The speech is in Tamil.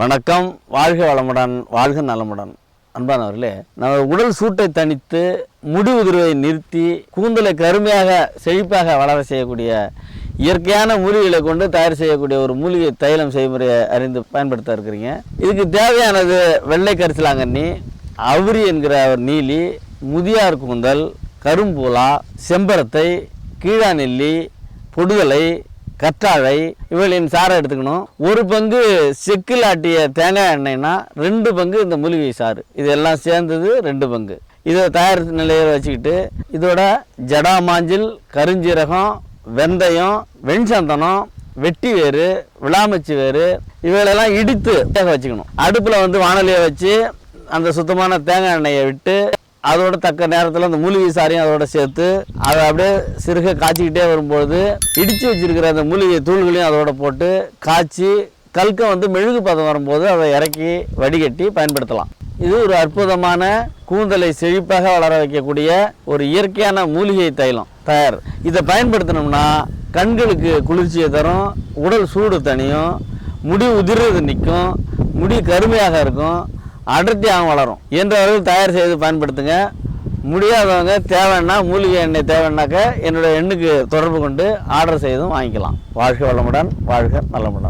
வணக்கம். வாழ்க வளமுடன் வாழ்க நலமுடன். அன்பானவர்களே நம்ம உடல் சூட்டை தணித்து முடி உதிர்வை நிறுத்தி கூந்தலை கருமையாக செழிப்பாக வளர செய்யக்கூடிய இயற்கையான மூலிகளை கொண்டு தயார் செய்யக்கூடிய ஒரு மூலிகை தைலம் செய்முறையை அறிந்து பயன்படுத்த இருக்கிறீங்க. இதுக்கு தேவையானது வெள்ளை கரிசலாங்கண்ணி அவுரி என்கிற ஒரு நீலி முதியார் கூந்தல் கரும்பூலா செம்பரத்தை கீழாநெல்லி பொடுதலை கற்றாழை இவைகளின் சாறை எடுத்துக்கணும். ஒரு பங்கு செக்கில் ஆட்டிய தேங்காய் எண்ணெய்னா ரெண்டு பங்கு இந்த மூலிகை சாறு. இதெல்லாம் சேர்ந்தது ரெண்டு பங்கு. இதை தயார் நிலையில் வச்சுக்கிட்டு இதோட ஜடாமாஞ்சில் கருஞ்சீரகம் வெந்தயம் வெண்சந்தனம் வெட்டி வேறு விளாமச்சி வேறு இவைகளெல்லாம் இடித்து வேக வச்சுக்கணும். அடுப்பில் வந்து வானலியை வச்சு அந்த சுத்தமான தேங்காய் எண்ணெயை விட்டு அதோட தக்க நேரத்தில் அந்த மூலிகை சாரையும் அதோட சேர்த்து அதை அப்படியே சிறுக காய்ச்சிக்கிட்டே வரும்போது இடித்து வச்சிருக்கிற அந்த மூலிகை தூள்களையும் அதோட போட்டு காய்ச்சி கல்கம் வந்து மெழுகு பதம் வரும்போது அதை இறக்கி வடிகட்டி பயன்படுத்தலாம். இது ஒரு அற்புதமான கூந்தலை செழிப்பாக வளர வைக்கக்கூடிய ஒரு இயற்கையான மூலிகை தைலம் தயார். இதை பயன்படுத்தினோம்னா கண்களுக்கு குளிர்ச்சியை தரும் உடல் சூடு தனியும் முடி உதிர்றது நிற்கும் முடி கருமையாக இருக்கும் அடர்த்தியாக வளரும். என்ற தயார் செய்து பயன்படுத்துங்க. முடியாதவங்க தேவைன்னா மூலிகை எண்ணெய் தேவைன்னாக்க என்னோட எண்ணுக்கு தொடர்பு கொண்டு ஆர்டர் செய்தும் வாங்கிக்கலாம். வாழ்க வளமுடன் வாழ்க நலமுடன்